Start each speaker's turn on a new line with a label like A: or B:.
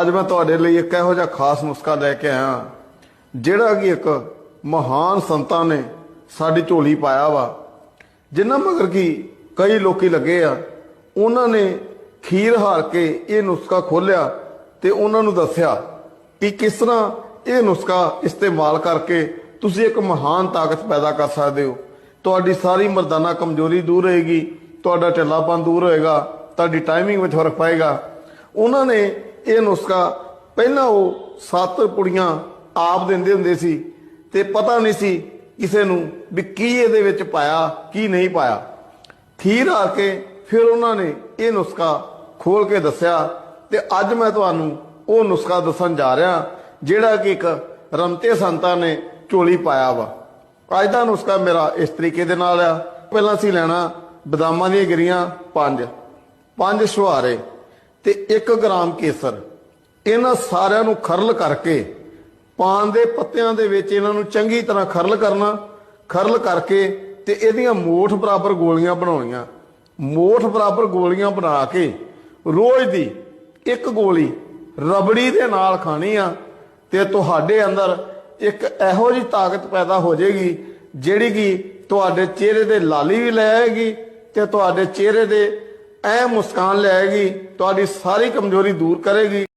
A: ਅੱਜ ਮੈਂ ਤੁਹਾਡੇ ਲਈ ਇੱਕ ਇਹੋ ਜਿਹਾ ਖਾਸ ਨੁਸਖਾ ਲੈ ਕੇ ਆਇਆ। ਜਿਹੜਾ ਕਿ ਇੱਕ ਮਹਾਨ ਸੰਤਾਂ ਨੇ ਸਾਡੀ ਝੋਲੀ ਪਾਇਆ ਵਾ। ਜਿਨ੍ਹਾਂ ਮਗਰ ਕਿ ਕਈ ਲੋਕੀ ਲੱਗੇ ਆ, ਉਹਨਾਂ ਨੇ ਖੀਰ ਹਾਰ ਕੇ ਇਹ ਨੁਸਖਾ ਖੋਲਿਆ ਤੇ ਉਹਨਾਂ ਨੂੰ ਦੱਸਿਆ ਕਿ ਕਿਸ ਤਰ੍ਹਾਂ ਇਹ ਨੁਸਖਾ ਇਸਤੇਮਾਲ ਕਰਕੇ ਤੁਸੀਂ ਇੱਕ ਮਹਾਨ ਤਾਕਤ ਪੈਦਾ ਕਰ ਸਕਦੇ ਹੋ। ਤੁਹਾਡੀ ਸਾਰੀ ਮਰਦਾਨਾ ਕਮਜ਼ੋਰੀ ਦੂਰ ਹੋਏਗੀ, ਤੁਹਾਡਾ ਢਿੱਲਾਪਨ ਦੂਰ ਹੋਏਗਾ, ਤੁਹਾਡੀ ਟਾਈਮਿੰਗ ਵਿੱਚ ਫ਼ਰਕ ਪਏਗਾ। ਉਹਨਾਂ ਨੇ ਇਹ ਨੁਸਖਾ ਪਹਿਲਾਂ ਉਹ ਸੱਤ ਪੁੜੀਆਂ ਆਪ ਦਿੰਦੇ ਹੁੰਦੇ ਸੀ ਤੇ ਪਤਾ ਨਹੀਂ ਸੀ ਕਿਸੇ ਨੂੰ ਵੀ ਕੀ ਇਹਦੇ ਵਿੱਚ ਪਾਇਆ, ਕੀ ਨਹੀਂ ਪਾਇਆ। ਥੀਰ ਆ ਕੇ ਫਿਰ ਉਹਨਾਂ ਨੇ ਇਹ ਨੁਸਖਾ ਖੋਲ ਕੇ ਦੱਸਿਆ ਤੇ ਅੱਜ ਮੈਂ ਤੁਹਾਨੂੰ ਉਹ ਨੁਸਖਾ ਦੱਸਣ ਜਾ ਰਿਹਾ, ਜਿਹੜਾ ਕਿ ਇੱਕ ਰਮਤੇ ਸੰਤਾਂ ਨੇ ਝੋਲੀ ਪਾਇਆ ਵਾ। ਅੱਜ ਦਾ ਨੁਸਖਾ ਮੇਰਾ ਇਸ ਤਰੀਕੇ ਦੇ ਨਾਲ ਆ। ਪਹਿਲਾਂ ਅਸੀਂ ਲੈਣਾ ਬਦਾਮਾਂ ਦੀਆਂ ਗਿਰੀਆਂ, ਪੰਜ। ਪੰਜ ਛੁਹਾਰੇ ਤੇ 1 ਗ੍ਰਾਮ ਕੇਸਰ। ਇਹਨਾਂ ਸਾਰਿਆਂ ਨੂੰ ਖਰਲ ਕਰਕੇ, ਪਾਨ ਦੇ ਪੱਤਿਆਂ ਦੇ ਵਿੱਚ ਇਹਨਾਂ ਨੂੰ ਚੰਗੀ ਤਰ੍ਹਾਂ ਖਰਲ ਕਰਨਾ, ਖਰਲ ਕਰਕੇ ਤੇ ਇਹਦੀਆਂ ਮੋਠ ਬਰਾਬਰ ਗੋਲੀਆਂ ਬਣਾਉਣੀਆਂ। ਮੋਠ ਬਰਾਬਰ ਗੋਲੀਆਂ ਬਣਾ ਕੇ ਰੋਜ਼ ਦੀ ਇੱਕ ਗੋਲੀ ਰਬੜੀ ਦੇ ਨਾਲ ਖਾਣੀ ਆ ਤੇ ਤੁਹਾਡੇ ਅੰਦਰ ਇੱਕ ਇਹੋ ਜੀ ਤਾਕਤ ਪੈਦਾ ਹੋ ਜਾਏਗੀ, ਜਿਹੜੀ ਕਿ ਤੁਹਾਡੇ ਚਿਹਰੇ ਦੇ ਲਾਲੀ ਵੀ ਲੈ ਆਏਗੀ ਤੇ ਤੁਹਾਡੇ ਚਿਹਰੇ ਦੇ ਇਹ ਮੁਸਕਾਨ ਲਿਆਏਗੀ ਤੁਹਾਡੀ ਸਾਰੀ ਕਮਜ਼ੋਰੀ ਦੂਰ ਕਰੇਗੀ।